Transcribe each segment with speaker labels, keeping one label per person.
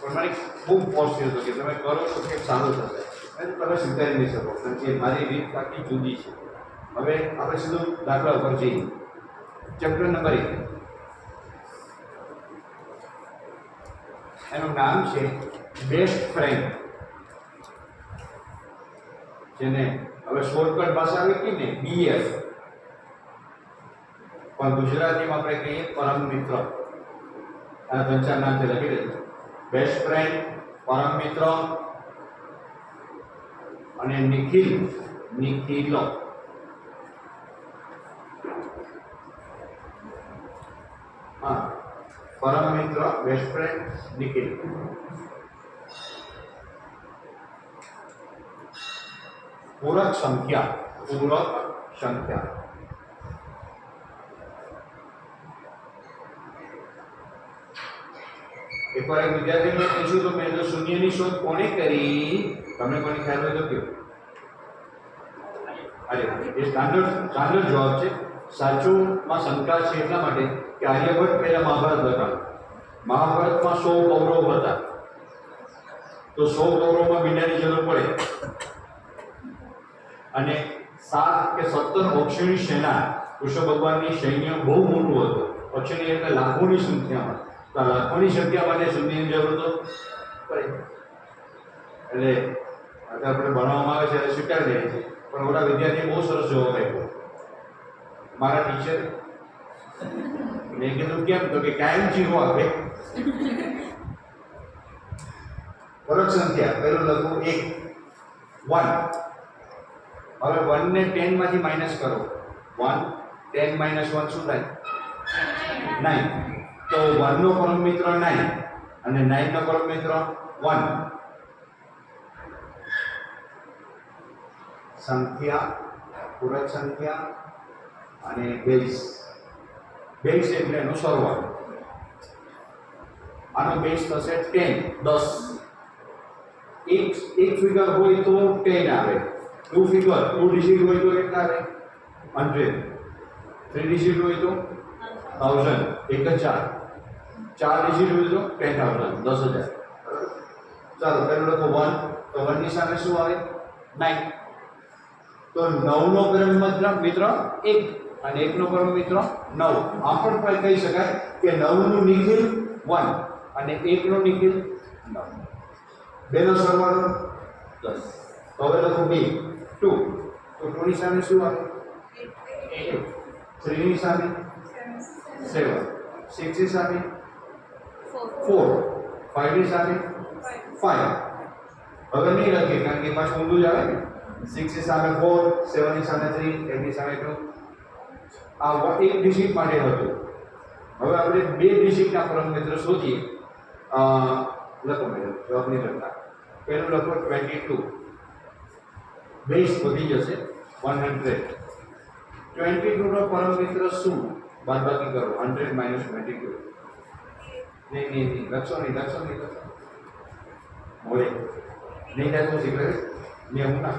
Speaker 1: પણ મારી ખૂબ થયો હતો કે તમે કરો તો કે સારું થશે અને તમે સ્વીકારી નહીં શકો કારણ કે મારી રીત આખી જુદી છે હવે આપણે સીધું દાખલા ઉપર જઈએ ચેપ્ટર નંબર એક એનું નામ છે બેસ્ટ ફ્રેન્ડ જેને હવે શોર્ટકટ ભાષા આવી હતી ને બીએફ પણ ગુજરાતીમાં આપણે કહીએ પરમ મિત્ર આ છે લખી દેજો બેસ્ટ ફ્રેન્ડ પરમ મિત્ર અને નિખિલ નિખિલો હા પરમ મિત્ર બેસ્ટ ફ્રેન્ડ નિખિલ પૂરક સંખ્યા પૂરક સંખ્યા એકવાર એક વિદ્યાર્થીને પૂછ્યું તો મેં તો શૂન્યની શોધ કોણે કરી? તમને કોને ખ્યાલ હોય તો કયો? અરે એ સ્ટાન્ડર્ડ સ્ટાન્ડર્ડ જવાબ છે, સાચુંમાં શંકા છે એટલા માટે કે આર્યભટ્ટ પહેલાં મહાભારત હતા મહાભારતમાં સો કૌરવ હતા. તો સો કૌરવમાં બીજાની જરૂર પડે. અને સાત કે સત્તર અક્ષરની સેના, કૃષ્ણ ભગવાનની સૈન્ય બહુ મોટું હતું. અક્ષરની એટલે લાખોની સંખ્યામાં. તો આ સંખ્યા માટે શૂન્યની જરૂર તો એટલે આપણે ભણવામાં આવે છે સ્વીકારી લઈએ છીએ. પણ મોટા વિદ્યાર્થી બહુ સરસ જવાબ આપ્યો. મારા ટીચર મેં કીધું કેમ? તો કે કાયમ જીવો આપે. ફરક સંખ્યા, પહેલું લખું એક. વન હવે વન ને ટેનમાંથી માઇનસ કરો. વન ટેન માઇનસ વન શું થાય? નાઇન તો વન નો પરમ મિત્ર નાઇન અને નાઇન નો પરમ મિત્ર વન સંખ્યા, પૂરક સંખ્યા અને બેઝ બેઝ એટલે એનો સરવાળો આનો બેઝ થશે ટેન દસ. એક એક ફિગર હોય તો ટેન આવે. ટુ ફિગર ટુ ડિજિટ હોય તો કેટલા આવે? હંડ્રેડ થ્રી ડિજિટ હોય તો થાઉઝન્ડ એક જ ચાર ડિજિટ તો ટેન થાઉઝન્ડ દસ હજાર. ચાલો પહેલું લખો વન તો વનની સામે શું આવે? નાઇન તો નવનો પરમ મિત્ર મિત્ર એક. અને એકનો પરમ મિત્ર નવ. આમ પણ કહી શકાય કે નવનું નિખિલ વન અને એકનો નિખિલ નવ. બેનો સરવાળો દસ. તો હવે લખો બે. ટુ તો ટુની સામે શું આવે? થ્રીની સામે સેવન સિક્સની સામે ફોર ફાઈવની સામે ફાઈવ હવે નહીં લખીએ કારણ કે પાછું ઊંધું જ આવે ને સિક્સની સામે ફોર સેવનની સામે થ્રી એટની સામે ટુ આ વ- એક ડિજિટ માટે હતું હવે આપણે બે ડિજિટના પરમ મિત્ર શોધીએ અ, લખો મેડમ જવાબ નહીં લખતા પહેલું લખો ટ્વેન્ટી ટુ બેઝ વધી જશે વન હંડ્રેડ ટ્વેન્ટી ટુનો પરમ મિત્ર શું બાદબાકી કરો હંડ્રેડ માઇનસ ટ્વેન્ટી ટુ નહીં નહીં નહીં લખશો નહીં લખશો નહીં લખશો મોડે નહીં થાય તો શીખવે ને હું ના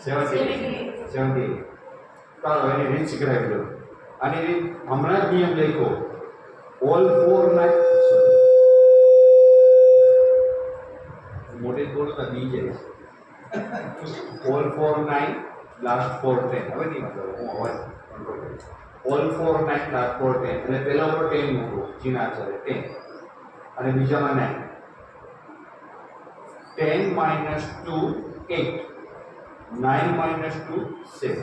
Speaker 1: સેવન્ટી સેવન્ટી ચાલો એની રીત શીખડાવી દો આની રીત હમણાં જ નિયમ લખો ઓલ ફોર નાઇન મોટે બોલો તો બી જાય all four nine last four ten હવે નહીં મતલબ હું અવાજ કંટ્રોલ કરીશ all four nine last four ten એટલે પહેલા ઉપર ટેન મૂકો જીના આચાર્ય ટેન અને બીજામાં nine ten minus two eight nine minus two seven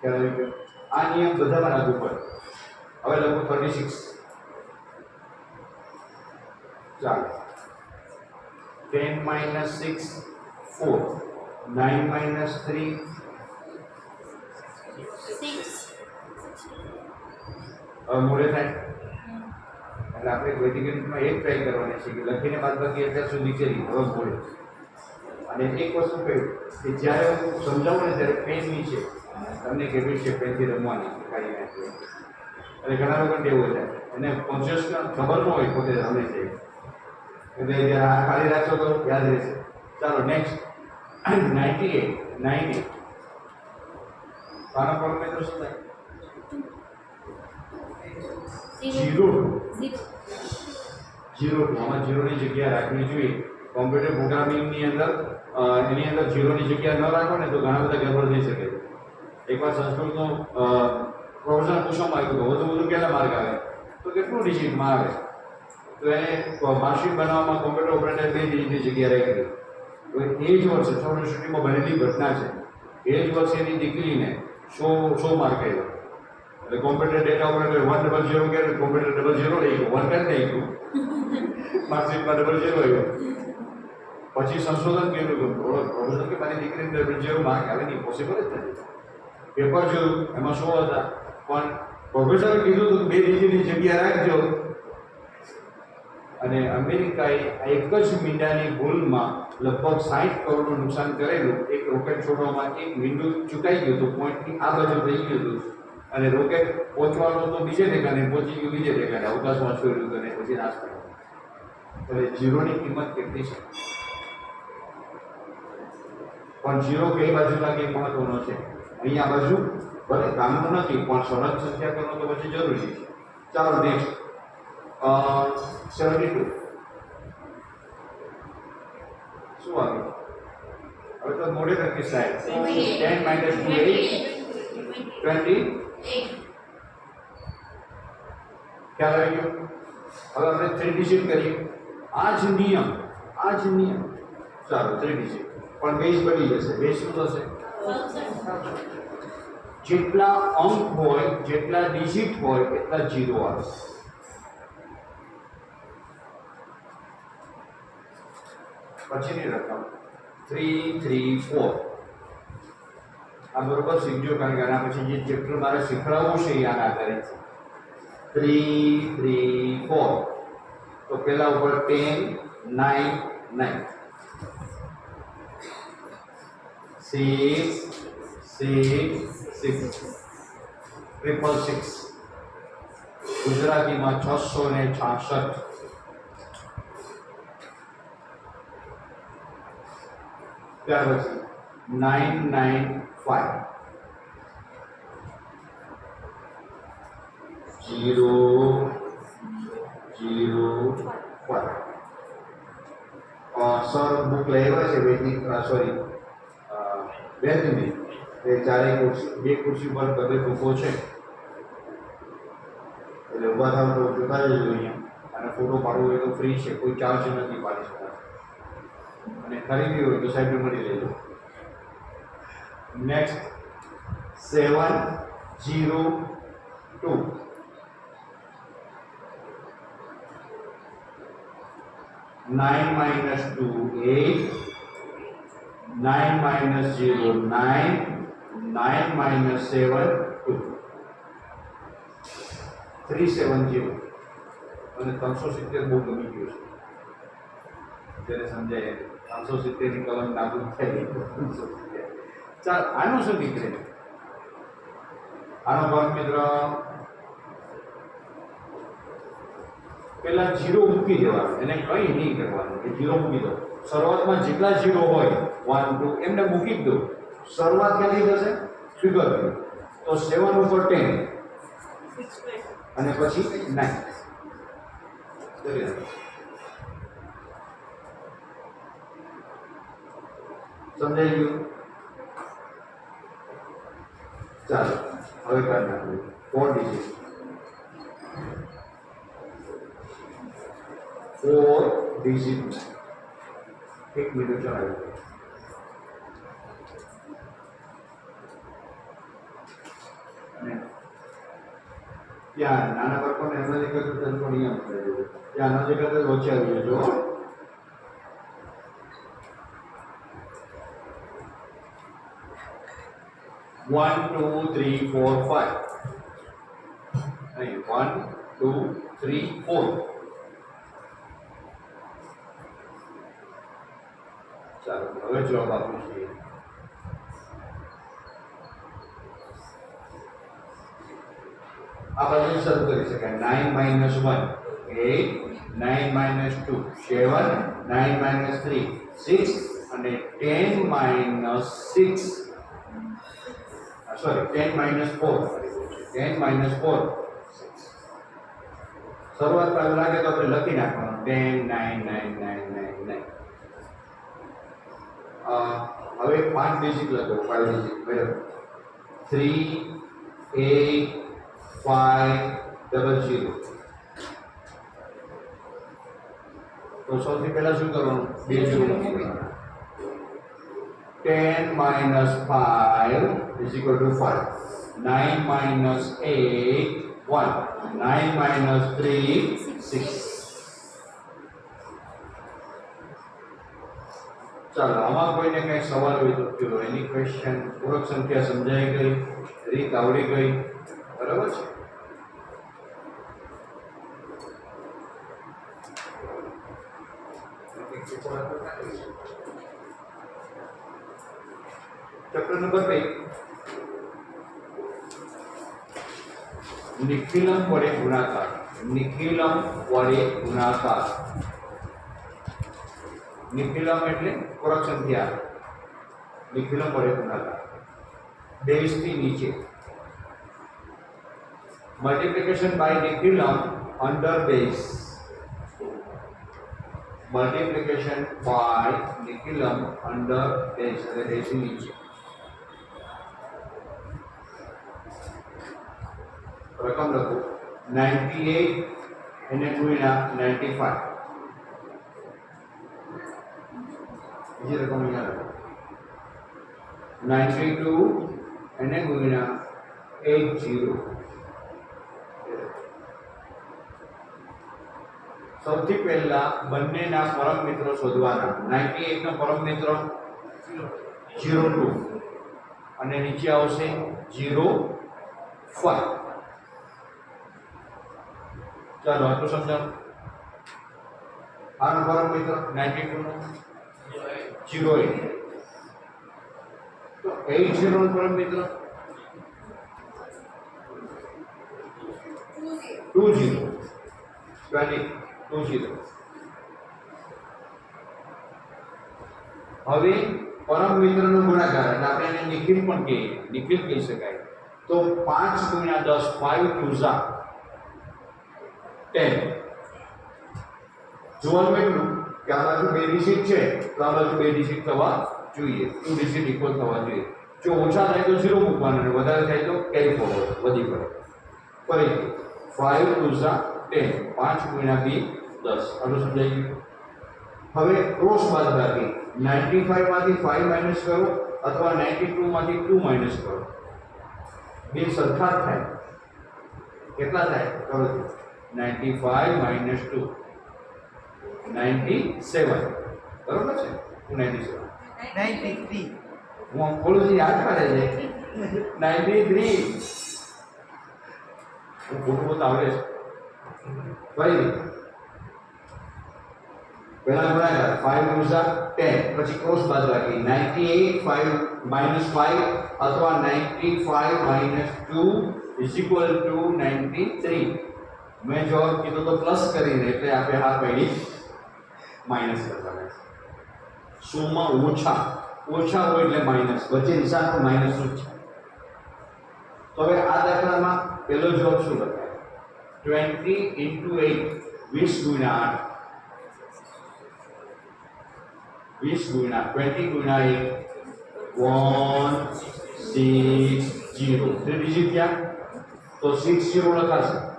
Speaker 1: ખ્યાલ આવી ગયો આ નિયમ બધામાં લાગુ પડે હવે લખો થર્ટી સિક્સ ચાલો ten minus six four nine minus three હવે મોડે થાય. એટલે આપણે વેટિકનમાં એક ટ્રાય કરવાની છે કે લખીને બાદ બાકી અત્યાર સુધી કરી. હવે મોડે અને એક વસ્તુ કહ્યું કે જ્યારે હું સમજાવું ને ત્યારે પેન નીચે તમને કેવી છે પેનથી રમવાની ખાલી નાખી અને ઘણા લોકો એવું થાય. એને કોન્શિયસ ખબર ન હોય પોતે રમે છે. એટલે આ ખાલી રાખશો તો યાદ રહેશે. ચાલો next ninety eight nine eight આનો પરમેન્દ્ર શું થાય જીરો
Speaker 2: ઝીરો
Speaker 1: જીરો ટુ આમાં જીરોની જગ્યા રાખવી જોઈએ કોમ્પ્યુટર પ્રોગ્રામિંગની અંદર અ, એની અંદર જીરોની જગ્યા ન રાખો ને તો ઘણા બધા ગડબડ થઈ શકે એકવાર સંસ્કૃતનો પ્રોફેસર પૂછવામાં આવ્યું હતું વધુ વધુ કેટલા માર્ક આવે તો કેટલું ડિજિટમાં આવે તો એને માર્કશીટ બનાવવામાં કોમ્પ્યુટર ઓપરેટર બે ડિજિટની જગ્યા રાખી તો એ જ વર્ષે યુનિવર્સિટીમાં બનેલી ઘટના છે. એ જ વર્ષે એની દીકરીને સો સો માર્ક આવ્યો એટલે computer data operator one double zero કે કોમ્પ્યુટર ડબલ ઝીરો લઈ ગયો. વન ટેન લઈ ગયું માર્કશીટમાં ડબલ ઝીરો આવ્યો પછી સંશોધન કર્યું પ્રોફેસર કે મારી દીકરીને ડબલ ઝીરો માર્ક આવે નહીં. પોસિબલ જ નથી. પેપર જોયું એમાં સો હતા? પણ પ્રોફેસરે કીધું હતું બે બીજીની જગ્યા રાખજો. અને અમેરિકાએ આ એક જ મીંડાની ભૂલમાં લગભગ સાઠ કરોડનું નુકસાન કરેલું, એક રોકેટ છોડવામાં એક વિન્ડો ચૂકાઈ ગયું હતું, પોઈન્ટની આ બાજુ થઈ ગયું હતું. અને રોકેટ પહોંચવાનું તો બીજે ઠેકાને પહોંચી ગયું બીજે ઠેકાને અવકાશમાં છોડ્યું હતું અને પછી નાશ કર્યો હવે જીરોની કિંમત કેટલી છે? પણ જીરો કઈ બાજુ લાગે મહત્વનો છે? અહીંયા બાજુ ભલે કામનું નથી, પણ સરહદ સંખ્યા કરવું તો પછી જરૂરી છે. ચાલો નેક્સ્ટ સેવન્ટી ટુ શું આવ્યું હવે તો મોડે તકની side ten minus two eight twenty ખ્યાલ આવી ગયો હવે આપણે થ્રી ડિજિટ કરીએ આ જ નિયમ આ જ નિયમ ચાલો થ્રી ડિજિટ પણ બેઝ બની જશે બેઝ શું થશે જેટલા અંક હોય જેટલા ડિજિટ હોય એટલા જીરો આવે પછીની રકમ થ્રી થ્રી ફોર આ બરોબર શીખજો કારણ કે આના પછી જે ચેપ્ટર મારે શીખવાડવું છે એ આના આધારે છે થ્રી થ્રી ફોર તો પેલા ઉપર ten nine nine six six six triple six ગુજરાતીમાં છસો ને છાસઠ ત્યાર પછી nine nine five zero zero five sir book લેવા છે વૈદિક સોરી બે મિનિટ એ ચારેય ખુરશી બે ખુરશી પર બબે બુકો છે એટલે ઊભા થાવ તો જોતા જજો અહીંયા અને ફોટો પાડવો હોય તો ફ્રી છે કોઈ ચાર્જ નથી પાડી શકતા અને ખરીદવી હોય તો સાહેબ મળી લેજો next seven zero two nine minus two eight nine minus zero nine nine minus seven two three seven zero અને ત્રણસો સિત્તેર બહુ ગમી ગયું છે ત્યારે સમજાય ત્રણસો સિત્તેરની કલમ નાબૂદ થઈ ચાલ આનું શું નીકળે આનો ભાગ મિત્ર પેલા જીરો મૂકી દેવાનું એને કંઈ નહીં કરવાનું એ જીરો મૂકી દો. શરૂઆતમાં જેટલા જીરો હોય વન ટુ એમને મૂકી દો. શરૂઆત ક્યાંથી થશે? ફિગર તો સેવન ઉપર ટેન અને પછી નાઇન સમજાઈ ગયું ચાલો હવે કરી નાખવું ફોર ડિજિટ ફોર ડિજિટ એક મિનિટ ચલાવ્યું અને ત્યાં નાના બાળકોને એમના જે કરતું તેનો નિયમ કરી દેવો ત્યાં ન જે કરતા વચ્ચે આવી જજો હો. One, two, three, four, five. અહીં one, two, three, four. ચાલો હવે જવાબ આપું છીએ આ બાજુ શરૂ કરી શકાય nine minus one eight nine minus two seven nine minus three six અને ten minus six sorry ten minus four ten minus four શરૂઆત પહેલા લાગે તો આપણે લખી નાખવાનું ten nine nine nine nine nine હવે પાંચ ડિજિટ લખો ફાઈવ ડિજિટ બરાબર three eight five double zero તો સૌથી પહેલા શું કરવાનું બે ઝીરો મૂકી દેવાના ten minus five is equal to five nine minus eight one nine minus three six ચાલો આમાં કોઈને કઈ સવાલ હોય તો કયો એની ક્વેશ્ચન પૂરક સંખ્યા સમજાઈ ગઈ રીત આવડી ગઈ બરાબર છે ચેપ્ટર નંબર બે નિખિલમ વડે ગુણાકાર નિખિલમ વડે ગુણાકાર નિખિલમ એટલે પૂરક સંખ્યા નિખિલમ વડે ગુણાકાર બેઝ થી નીચે multiplication by Nikhilam under base multiplication by Nikhilam under base એટલે બેઝ થી નીચે રકમ લખો. નાઇન્ટી એટ એને ગુણ્યા નાઇન્ટી ફાઈવ બીજી રકમ અહીંયા લખો. નાઇન્ટી ટુ એને ગુણ્યા એટ જીરો. સૌથી પહેલા બંનેના પરમ મિત્રો શોધવાના. નાઇન્ટી એટનો પરમ મિત્ર? Zero two. અને નીચે આવશે જીરો ફાઈવ ચાલો આટલું સમજાવો આનો પરમ મિત્ર ninety two no zero at તો એટ જીરો નો પરમ મિત્ર two zero twenty two zero હવે પરમ મિત્રનો ગુણાકાર એટલે આપણે એને નિખિલ પણ કહીએ નિખિલ કહી શકાય તો પાંચ ગુણ્યા દસ ફાઈવ ટુ ઝા ટેન જોવાનું એટલું કે આ બાજુ બે ડિજિટ છે તો આ બાજુ બે ડિજિટ થવા જોઈએ ટુ ડિજિટ ઇક્વલ થવા જોઈએ જો ઓછા થાય તો ઝીરો મૂકવાનું અને વધારે થાય તો કેરી ફોરવર્ડ વધી પડે ફરીથી ફાઈવ ટુ ઝા ટેન પાંચ ગુણ્યા બી દસ આટલું સમજાઈ ગયું હવે ક્રોસ બાદબાકી નાઇન્ટી ફાઈવમાંથી ફાઈવ માઇનસ કરો અથવા નાઇન્ટી ટુમાંથી ટુ માઇનસ કરો બે સરખા જ થાય કેટલા થાય કરો ninety five minus two ninety seven બરોબર છે two ninety seven
Speaker 2: ninety three
Speaker 1: હું આમ ખોલું છું યાદ કરે છે નાઇન્ટી થ્રી હું ખોટું બોલતા આવડે છે ફરી પહેલા ગુણાકાર ફાઈવ યુઝર ટેન પછી ક્રોસ બાદ રાખી ninety eight five minus five અથવા ninety five minus two is equal to ninety three મેં જવાબ કીધો તો પ્લસ કરીને એટલે આપણે હા પૈડી માઇનસ કરવાના છે. શૂન્યમાં ઓછા ઓછા હોય એટલે માઇનસ વચ્ચે તો માઇનસ જ છે. તો હવે આ દાખલામાં પહેલો જવાબ શું લખાય ટ્વેન્ટી ઇન્ટુ એટ વીસ ગુણ્યા આઠ. વીસ ગુણ્યા ટ્વેન્ટી ગુણ્યા eight one six zero three digit ત્યાં તો સિક્સ જીરો લખાશે.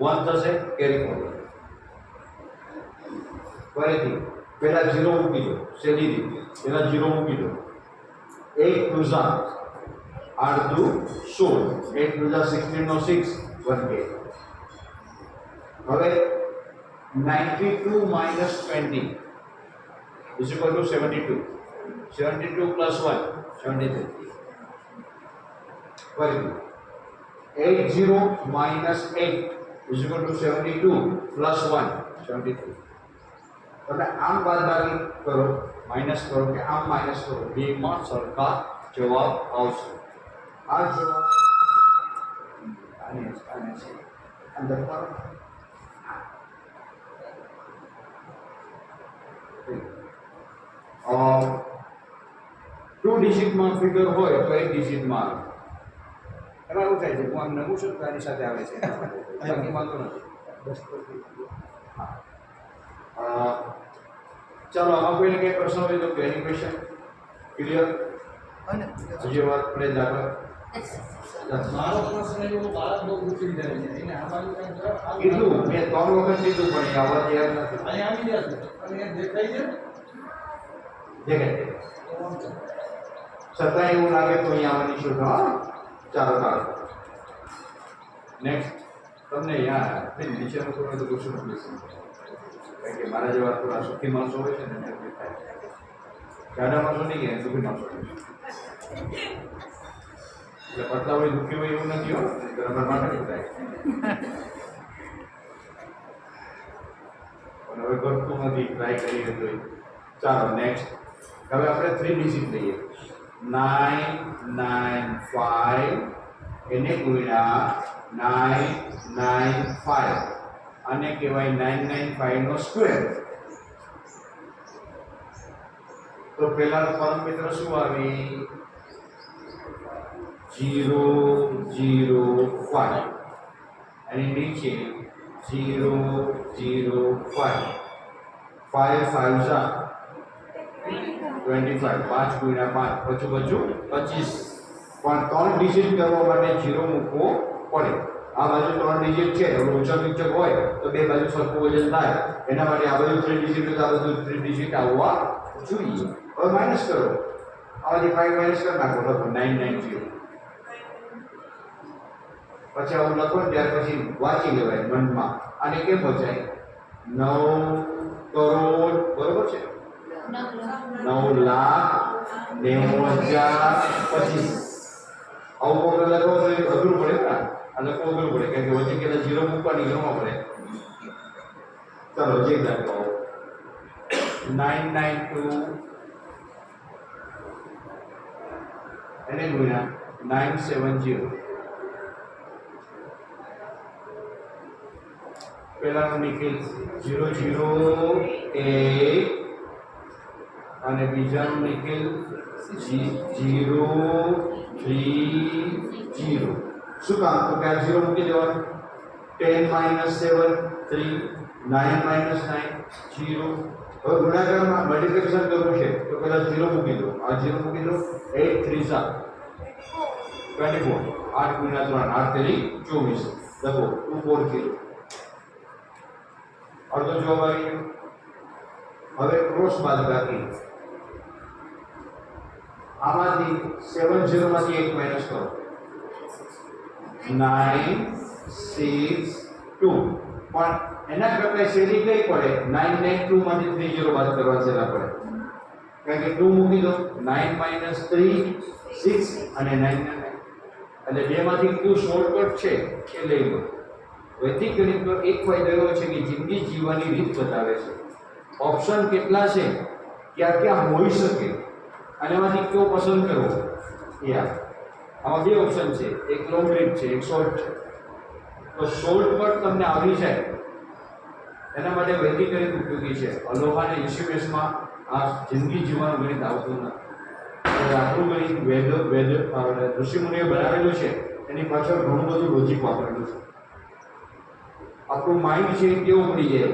Speaker 1: વન થશે કેરી ફોરવર્ડ ફરીથી પહેલા જીરો મૂકી દો સીધી રીતે પહેલા જીરો મૂકી દો એક ટુઝા આઠ દુ સોળ એક ટુઝા સિક્સટીન નો સિક્સ વન કે હવે ninety two minus twenty is equal to 72. 72 plus 1, 73. Very 80 minus 8 is equal to 72 plus 1, 72 તમે આમ બાદબાકી કરો માઇનસ કરો કે આમ માઇનસ કરો બેમાં સરખા જવાબ આવશે. આ જવાબ ટુ ડિજિટમાં ફિગર હોય તો એક ડિજિટમાં આવે. એમાં એવું થાય છે. હું આમ નમું છું તો એની સાથે આવે છે. બાકી વાંધો નથી. ચાલો આમાં કોઈને કંઈ પ્રશ્ન હોય તો પહેલી ક્વેશ્ચન ક્લિયર હજી વાત આપણે જ આગળ.
Speaker 2: મારો પ્રશ્ન એવો બાળક બહુ ઉછળી જાય છે. એને આ બાજુ
Speaker 1: કીધું મેં ત્રણ વખત કીધું પણ આવવા તૈયાર નથી.
Speaker 2: અહીંયા આવી દેખાય છે.
Speaker 1: દેખાય છે. છતાં એવું લાગે તો અહીંયા આવવાની શોધ હા. ચાલો ચાલો નેક્સ્ટ તમને યાર બેન નીચેનું થોડું તો પૂછવું પ્લીઝ કારણ કે મારા જેવા થોડા સુખી માણસો હોય છે ને એને તકલીફ થાય જાડા માણસો નહીં કે સુખી માણસો હોય. એટલે પતલા હોય દુઃખી હોય એવું નથી હો તમારા માટે જ થાય પણ હવે કરતું નથી ટ્રાય કરીએ તો ચાલો નેક્સ્ટ હવે આપણે થ્રી ડિજિટ લઈએ નાઇન નાઇન ફાઇવ એને ગુણ્યા નાઇન નાઇન ફાઇવ આને કહેવાય નાઇન નાઇન ફાઇવનો સ્ક્વેર તો પહેલાનો પરમમિત્ર શું આવી જીરો જીરો ફાઇવ અને નીચે zero zero five five five Jha twenty five પાંચ ગુણ્યા પાંચ પછી પચું પચીસ. પણ ત્રણ ડિજિટ કરવા માટે જીરો મૂકવો પડે. આ બાજુ ત્રણ ડિજિટ છે, હવે ઊંચો નીચો હોય, તો બે બાજુ સરખું વજન થાય. એના માટે આ બાજુ થ્રી ડિજિટ આ બાજુ થ્રી ડિજિટ આવવા જોઈએ. હવે માઇનસ કરો. આમાંથી ફાઇવ માઇનસ કરી નાખો, લખો નાઇન નાઇન જીરો પછી આવું લખો ત્યાર પછી વાંચી લેવાય મનમાં. આને કેમ વચાય? નવ કરોડ, બરોબર છે? નવ લાખ નેવું હજાર પચીસ. આવું પગલું લખો તો અઘરું પડે ને આ લખવું અઘરું પડે. કારણ કે વચ્ચે કેટલા જીરો મૂકવાની ગણવા પડે. ચાલો, જે દાખલો નાઇન નાઇન ટુ એને ગુણ્યા નાઇન સેવન જીરો પહેલાનો નિખિલ. ઝીરો ઝીરો એક અને બીજાનું નિખિલ જીરો થ્રી જીરો. શું કામ? તો કે જીરો મૂકી દેવાનું. Ten minus seven, three, nine minus nine, zero. હવે ગુણાકારમાં મલ્ટિપ્લિકેશન કરવું છે, તો કદાચ જીરો મૂકી દો. આ જીરો મૂકી દો. એટ થ્રી, સાત. ટ્વેન્ટી ફોર આઠ ગુણ્યા ત્રણ, આઠ તેરી ચોવીસ. લખો, ટુ, ફોર, જીરો. અડધો જવાબ આવી ગયો. હવે ક્રોસ બાદબાકી આમાંથી સેવન ઝીરોમાંથી એક માઇનસ કરો. નાઇન સિક્સ ટુ પણ એના કરતાં સેરી કઈ પડે? નાઇન નાઇન ટુ માંથી થ્રી ઝીરો બાદ કરવા સહેલા પડે. કારણ કે ટુ મૂકી દો. નાઇન માઇનસ થ્રી સિક્સ અને નાઇન એટલે બેમાંથી ટુ શોર્ટકટ છે એ લઈ લો. વૈદિક ગણિતનો એક ફાયદો એવો છે કે જિંદગી જીવવાની રીત બતાવે છે. ઓપ્શન કેટલા છે? ક્યાં ક્યાં હોઈ શકે? અને એમાંથી કયો પસંદ કરવો? એ આમાં બે ઓપ્શન છે. એક લોંગ રીત છે, એક શોર્ટ છે. તો શોર્ટ પણ તમને આવી જાય. એના માટે વૈદિક ઉપયોગી છે. અલોહાને અને આ જિંદગી જીવવાનું ગણિત આવતું નથી આપણું ગણિત વેદ વેદ ઋષિમુનિએ બનાવેલું છે. એની પાછળ ઘણું બધું લોજિક વાપરેલું છે. આપણું માઇન્ડ છે કેવું પડી જાય?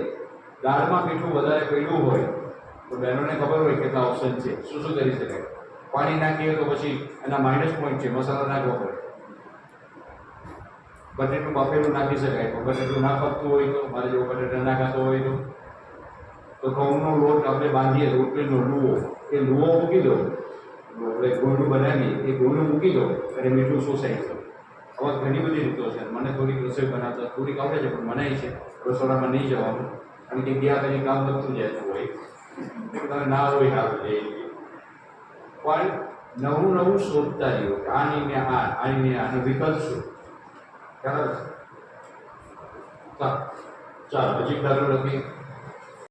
Speaker 1: દાળમાં મીઠું વધારે પડ્યું હોય. તો બહેનોને ખબર હોય કેટલા ઓપ્શન છે. શું શું કરી શકાય પાણી નાખીએ તો પછી એના માઇનસ પોઈન્ટ છે, મસાલા નાખવો પડે. બટેટું બાફેલું નાખી શકાય, પણ બટેટું ના પકતું હોય તો, મારે જેવું બટેટા ના ખાતો હોય તો. તો ઘઉંનો લોટ આપણે બાંધીએ રોટલીનો લૂવો. એ લૂવો મૂકી દો. આપણે ગોળનું બનાવીએ, એ ગોળનું મૂકી દો અને મીઠું શોષાય છે હવે ઘણી બધી રીતો છે. મને થોડીક રસોઈ બનાવતા, થોડીક આવડે છે, પણ મનાય છે. રસોડામાં નહીં જવાનું. કારણ કે ત્યાં પછી કામ લખતું જતું હોય. એટલે તમે ના હોય સારું છે પણ નવું નવું શોધતા રહ્યો કે આની ને આ આની ને આનો વિકલ્પ શું બરાબર છે ચાલો ચાલો હજી દાખલો લખી